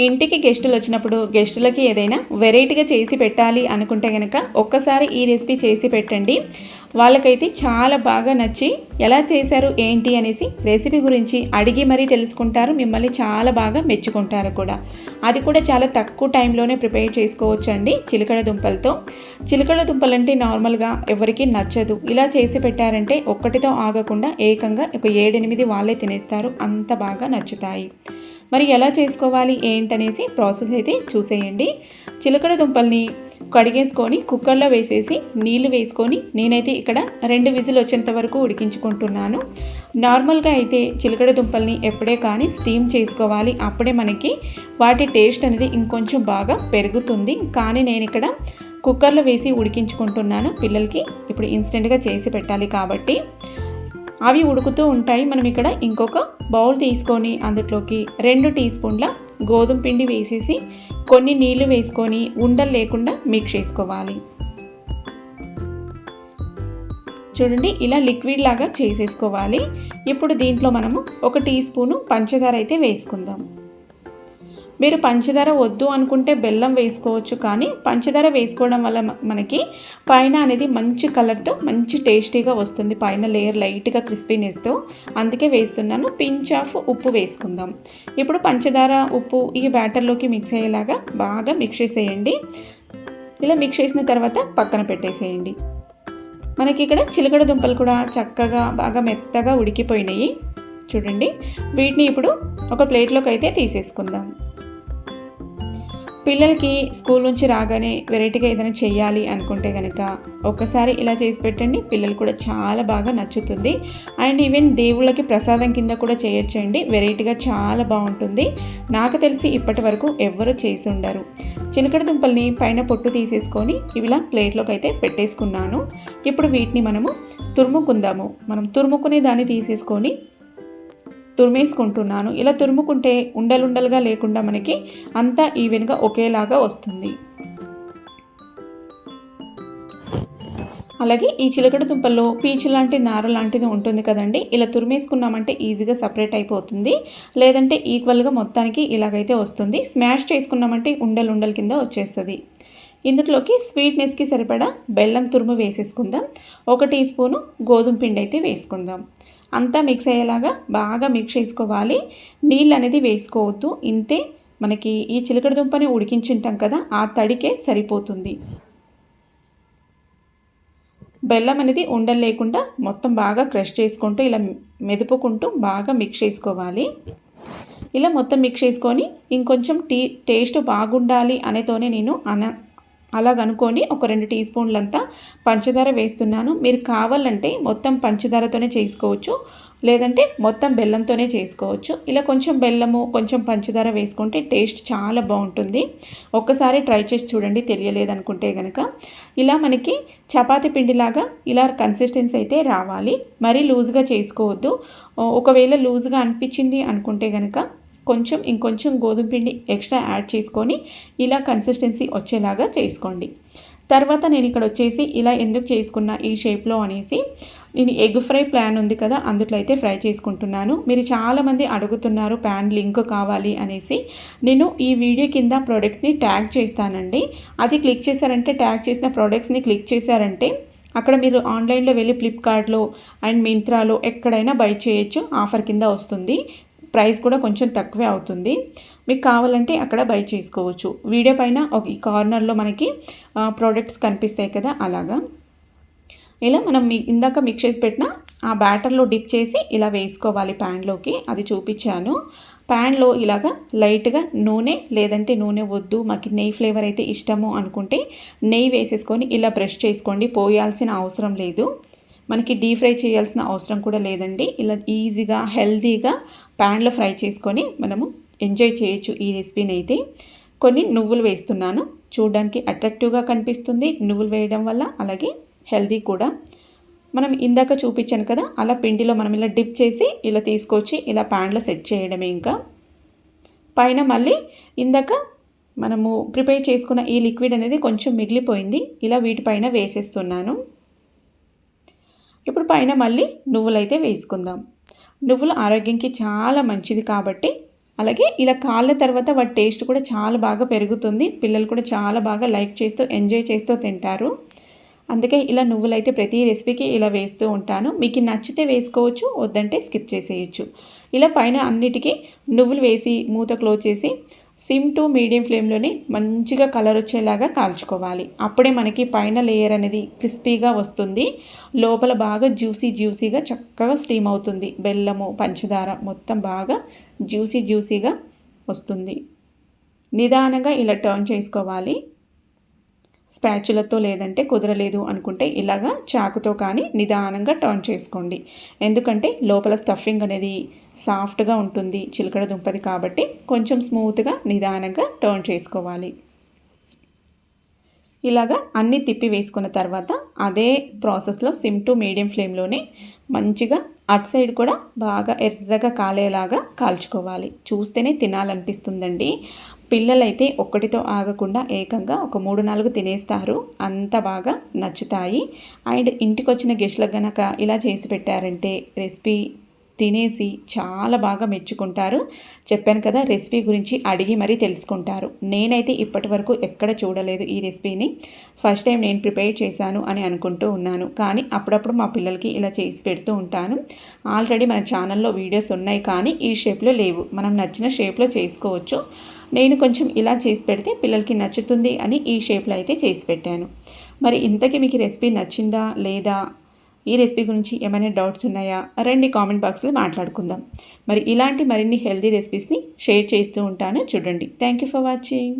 ఇంటికి గెస్టులు వచ్చినప్పుడు గెస్టులకి ఏదైనా వెరైటీగా చేసి పెట్టాలి అనుకుంటే కనుక ఒక్కసారి ఈ రెసిపీ చేసి పెట్టండి. వాళ్ళకైతే చాలా బాగా నచ్చి ఎలా చేశారు ఏంటి అనేసి రెసిపీ గురించి అడిగి మరీ తెలుసుకుంటారు మిమ్మల్ని చాలా బాగా మెచ్చుకుంటారు కూడా. అది కూడా చాలా తక్కువ టైంలోనే ప్రిపేర్ చేసుకోవచ్చు అండి చిలకడ దుంపలతో. చిలకడ దుంపలంటే నార్మల్గా ఎవరికి నచ్చదు. ఇలా చేసి పెట్టారంటే ఒక్కటితో ఆగకుండా ఏకంగా ఒక ఏడెనిమిది వాళ్ళే తినేస్తారు. అంత బాగా నచ్చుతాయి. మరి ఎలా చేసుకోవాలి ఏంటనేసి ప్రాసెస్ అయితే చూసేయండి. చిలకడ దుంపల్ని కడిగేసుకొని కుక్కర్లో వేసేసి నీళ్ళు వేసుకొని నేనైతే ఇక్కడ రెండు విజిల్ వచ్చేంత వరకు ఉడికించుకుంటున్నాను. నార్మల్గా అయితే చిలకడ దుంపల్ని ఎప్పుడే కానీ స్టీమ్ చేసుకోవాలి. అప్పుడే మనకి వాటి టేస్ట్ అనేది ఇంకొంచెం బాగా పెరుగుతుంది. కానీ నేను ఇక్కడ కుక్కర్లో వేసి ఉడికించుకుంటున్నాను. పిల్లలకి ఇప్పుడు ఇన్స్టెంట్గా చేసి పెట్టాలి కాబట్టి. అవి ఉడుకుతూ ఉంటాయి. మనం ఇక్కడ ఇంకొక బౌల్ తీసుకొని అందులోకి రెండు టీ స్పూన్ల గోధుమ పిండి వేసేసి కొన్ని నీళ్ళు వేసుకొని ఉండలు లేకుండా మిక్స్ చేసుకోవాలి. చూడండి ఇలా లిక్విడ్ లాగా చేసేసుకోవాలి. ఇప్పుడు దీంట్లో మనము ఒక టీ స్పూను పంచదార అయితే వేసుకుందాం. మీరు పంచదార వద్దు అనుకుంటే బెల్లం వేసుకోవచ్చు కానీ పంచదార వేసుకోవడం వల్ల మనకి పైన అనేది మంచి కలర్తో మంచి టేస్టీగా వస్తుంది. పైన లేయర్ లైట్గా క్రిస్పీనెస్తో అందుకే వేస్తున్నాను. పించ్ ఆఫ్ ఉప్పు వేసుకుందాం. ఇప్పుడు పంచదార ఉప్పు ఈ బ్యాటర్లోకి మిక్స్ అయ్యేలాగా బాగా మిక్స్ చేసేయండి. ఇలా మిక్స్ చేసిన తర్వాత పక్కన పెట్టేసేయండి. మనకి ఇక్కడ చిలకడ దుంపలు కూడా చక్కగా బాగా మెత్తగా ఉడికిపోయినాయి. చూడండి. వీటిని ఇప్పుడు ఒక ప్లేట్లోకి అయితే తీసేసుకుందాం. పిల్లలకి స్కూల్ నుంచి రాగానే వెరైటీగా ఏదైనా చేయాలి అనుకుంటే కనుక ఒక్కసారి ఇలా చేసి పెట్టండి. పిల్లలు కూడా చాలా బాగా నచ్చుతుంది. అండ్ ఈవెన్ దేవుళ్ళకి ప్రసాదం కింద కూడా చేయొచ్చండి. వెరైటీగా చాలా బాగుంటుంది. నాకు తెలిసి ఇప్పటి వరకు ఎవ్వరూ చేసి ఉండరు. చిలకడ దుంపల్ని పైన పొట్టు తీసేసుకొని ఇవిలా ప్లేట్లోకి అయితే పెట్టేసుకున్నాను. ఇప్పుడు వీటిని మనము తురుముకుందాము. మనం తురుముకునే దాన్ని తీసేసుకొని తురిమేసుకుంటున్నాను. ఇలా తురుముకుంటే ఉండలుండలుగా లేకుండా మనకి అంతా ఈవెన్గా ఒకేలాగా వస్తుంది. అలాగే ఈ చిలకడ దుంపల్లో పీచు లాంటి నార లాంటిది ఉంటుంది కదండి. ఇలా తురిమేసుకున్నామంటే ఈజీగా సపరేట్ అయిపోతుంది. లేదంటే ఈక్వల్గా మొత్తానికి ఇలాగైతే వస్తుంది. స్మాష్ చేసుకున్నామంటే ఉండలు ఉండల కింద వచ్చేస్తుంది. ఇందులోకి స్వీట్నెస్కి సరిపడా బెల్లం తురుము వేసేసుకుందాం. ఒక టీ స్పూను గోధుమ పిండి అయితే వేసుకుందాం. అంతా మిక్స్ అయ్యేలాగా బాగా మిక్స్ చేసుకోవాలి. నీళ్ళు అనేది వేసుకోవద్దు. ఇంతే మనకి ఈ చిలకడ దుంపని ఉడికించుంటాం కదా ఆ తడికే సరిపోతుంది. బెల్లం అనేది ఉండలు లేకుండా మొత్తం బాగా క్రష్ చేసుకుంటూ ఇలా మెదుపుకుంటూ బాగా మిక్స్ చేసుకోవాలి. ఇలా మొత్తం మిక్స్ చేసుకొని ఇంకొంచెం టీ టేస్ట్ బాగుండాలి అనేతోనే నేను అన అలాగనుకొని ఒక రెండు టీ స్పూన్లంతా పంచదార వేస్తున్నాను. మీరు కావాలంటే మొత్తం పంచదారతోనే చేసుకోవచ్చు. లేదంటే మొత్తం బెల్లంతోనే చేసుకోవచ్చు. ఇలా కొంచెం బెల్లము కొంచెం పంచదార వేసుకుంటే టేస్ట్ చాలా బాగుంటుంది. ఒక్కసారి ట్రై చేసి చూడండి తెలియలేదనుకుంటే కనుక ఇలా మనకి చపాతీ పిండిలాగా ఇలా కన్సిస్టెన్సీ అయితే రావాలి. మరీ లూజ్గా చేసుకోవద్దు. ఒకవేళ లూజ్గా అనిపించింది అనుకుంటే కనుక కొంచెం ఇంకొంచెం గోధుమ పిండి ఎక్స్ట్రా యాడ్ చేసుకొని ఇలా కన్సిస్టెన్సీ వచ్చేలాగా చేసుకోండి. తర్వాత నేను ఇక్కడ వచ్చేసి ఇలా ఎందుకు చేసుకున్నా ఈ షేప్లో అనేసి నేను ఎగ్ ఫ్రై ప్లాన్ ఉంది కదా అందుట్లో అయితే ఫ్రై చేసుకుంటున్నాను. మీరు చాలామంది అడుగుతున్నారు ప్యాన్ లింక్ కావాలి అనేసి. నేను ఈ వీడియో కింద ప్రోడక్ట్ని ట్యాగ్ చేస్తానండి. అది క్లిక్ చేశారంటే ట్యాగ్ చేసిన ప్రోడక్ట్స్ని క్లిక్ చేశారంటే అక్కడ మీరు ఆన్లైన్లో వెళ్ళి ఫ్లిప్కార్ట్లో అండ్ మింత్రాలో ఎక్కడైనా బై చేయొచ్చు ఆఫర్ కింద వస్తుంది. ప్రైస్ కూడా కొంచెం తక్కువే అవుతుంది. మీకు కావాలంటే అక్కడ బై చేసుకోవచ్చు. వీడియో పైన ఒక ఈ కార్నర్లో మనకి ప్రోడక్ట్స్ కనిపిస్తాయి కదా అలాగా. ఇలా మనం ఇందాక మిక్స్ చేసి పెట్టిన ఆ బ్యాటర్లో డిప్ చేసి ఇలా వేసుకోవాలి ప్యాన్లోకి. అది చూపించాను. ప్యాన్లో ఇలాగా లైట్గా నూనె లేదంటే నూనె వద్దు మాకు నెయ్యి ఫ్లేవర్ అయితే ఇష్టము అనుకుంటే నెయ్యి వేసేసుకొని ఇలా బ్రష్ చేసుకోండి. పోయాల్సిన అవసరం లేదు. మనకి డీప్ ఫ్రై చేయాల్సిన అవసరం కూడా లేదండి. ఇలా ఈజీగా హెల్తీగా ప్యాన్లో ఫ్రై చేసుకొని మనము ఎంజాయ్ చేయొచ్చు ఈ రెసిపీని అయితే. కొన్ని నువ్వులు వేస్తున్నాను. చూడడానికి అట్రాక్టివ్గా కనిపిస్తుంది నువ్వులు వేయడం వల్ల. అలాగే హెల్దీ కూడా. మనం ఇందాక చూపించాను కదా అలా పిండిలో మనం ఇలా డిప్ చేసి ఇలా తీసుకొచ్చి ఇలా ప్యాన్లో సెట్ చేయడమే ఇంకా. పైన మళ్ళీ ఇందాక మనము ప్రిపేర్ చేసుకున్న ఈ లిక్విడ్ అనేది కొంచెం మిగిలిపోయింది. ఇలా వీటిపైన వేసేస్తున్నాను. ఇప్పుడు పైన మళ్ళీ నువ్వులైతే వేసుకుందాం. నువ్వులు ఆరోగ్యంకి చాలా మంచిది కాబట్టి అలాగే ఇలా కాళ్ళ తర్వాత వాటి టేస్ట్ కూడా చాలా బాగా పెరుగుతుంది. పిల్లలు కూడా చాలా బాగా లైక్ చేస్తూ ఎంజాయ్ చేస్తూ తింటారు. అందుకే ఇలా నువ్వులైతే ప్రతి రెసిపీకి ఇలా వేస్తూ ఉంటాను. మీకు నచ్చితే వేసుకోవచ్చు వద్దంటే స్కిప్ చేసేయచ్చు. ఇలా పైన అన్నిటికీ నువ్వులు వేసి మూత క్లోజ్ చేసి సిమ్ టు మీడియం ఫ్లేమ్లోనే మంచిగా కలర్ వచ్చేలాగా కాల్చుకోవాలి. అప్పుడే మనకి పైన లేయర్ అనేది క్రిస్పీగా వస్తుంది. లోపల బాగా జ్యూసీ జ్యూసీగా చక్కగా స్టీమ్ అవుతుంది. బెల్లము పంచదార మొత్తం బాగా జ్యూసీ జ్యూసీగా వస్తుంది. నిదానంగా ఇలా టర్న్ చేసుకోవాలి. స్పాచులతో లేదంటే కుదరలేదు అనుకుంటే ఇలాగా చాకుతో కానీ నిదానంగా టర్న్ చేసుకోండి. ఎందుకంటే లోపల స్టఫింగ్ అనేది సాఫ్ట్గా ఉంటుంది చిలకడ దుంపది కాబట్టి కొంచెం స్మూత్గా నిదానంగా టర్న్ చేసుకోవాలి. ఇలాగా అన్నీ తిప్పి వేసుకున్న తర్వాత అదే ప్రాసెస్లో సిమ్ టు మీడియం ఫ్లేమ్లోనే మంచిగా అటు సైడ్ కూడా బాగా ఎర్రగా కాలేలాగా కాల్చుకోవాలి. చూస్తేనే తినాలనిపిస్తుందండి. పిల్లలైతే ఒక్కటితో ఆగకుండా ఏకంగా ఒక మూడు నాలుగు తినేస్తారు. అంత బాగా నచ్చుతాయి. అండ్ ఇంటికి వచ్చిన గెస్ట్లకు గనక ఇలా చేసి పెట్టారంటే రెసిపీ తినేసి చాలా బాగా మెచ్చుకుంటారు. చెప్పాను కదా రెసిపీ గురించి అడిగి మరీ తెలుసుకుంటారు. నేనైతే ఇప్పటి వరకు ఎక్కడ చూడలేదు ఈ రెసిపీని. ఫస్ట్ టైం నేను ప్రిపేర్ చేశాను అని అనుకుంటూ ఉన్నాను. కానీ అప్పుడప్పుడు మా పిల్లలకి ఇలా చేసి పెడుతూ ఉంటాను. ఆల్రెడీ మన ఛానల్లో వీడియోస్ ఉన్నాయి కానీ ఈ షేప్లో లేవు. మనం నచ్చిన షేప్లో చేసుకోవచ్చు. నేను కొంచెం ఇలా చేసి పెడితే పిల్లలకి నచ్చుతుంది అని ఈ షేప్లో అయితే చేసి పెట్టాను. మరి ఇంతకీ మీకు రెసిపీ నచ్చిందా లేదా ఈ రెసిపీ గురించి ఏమైనా డౌట్స్ ఉన్నాయా? రండి కామెంట్ బాక్స్లో మాట్లాడుకుందాం. మరి ఇలాంటి మరిన్ని హెల్తీ రెసిపీస్ని షేర్ చేస్తూ ఉంటాను. చూడండి. Thank you for watching.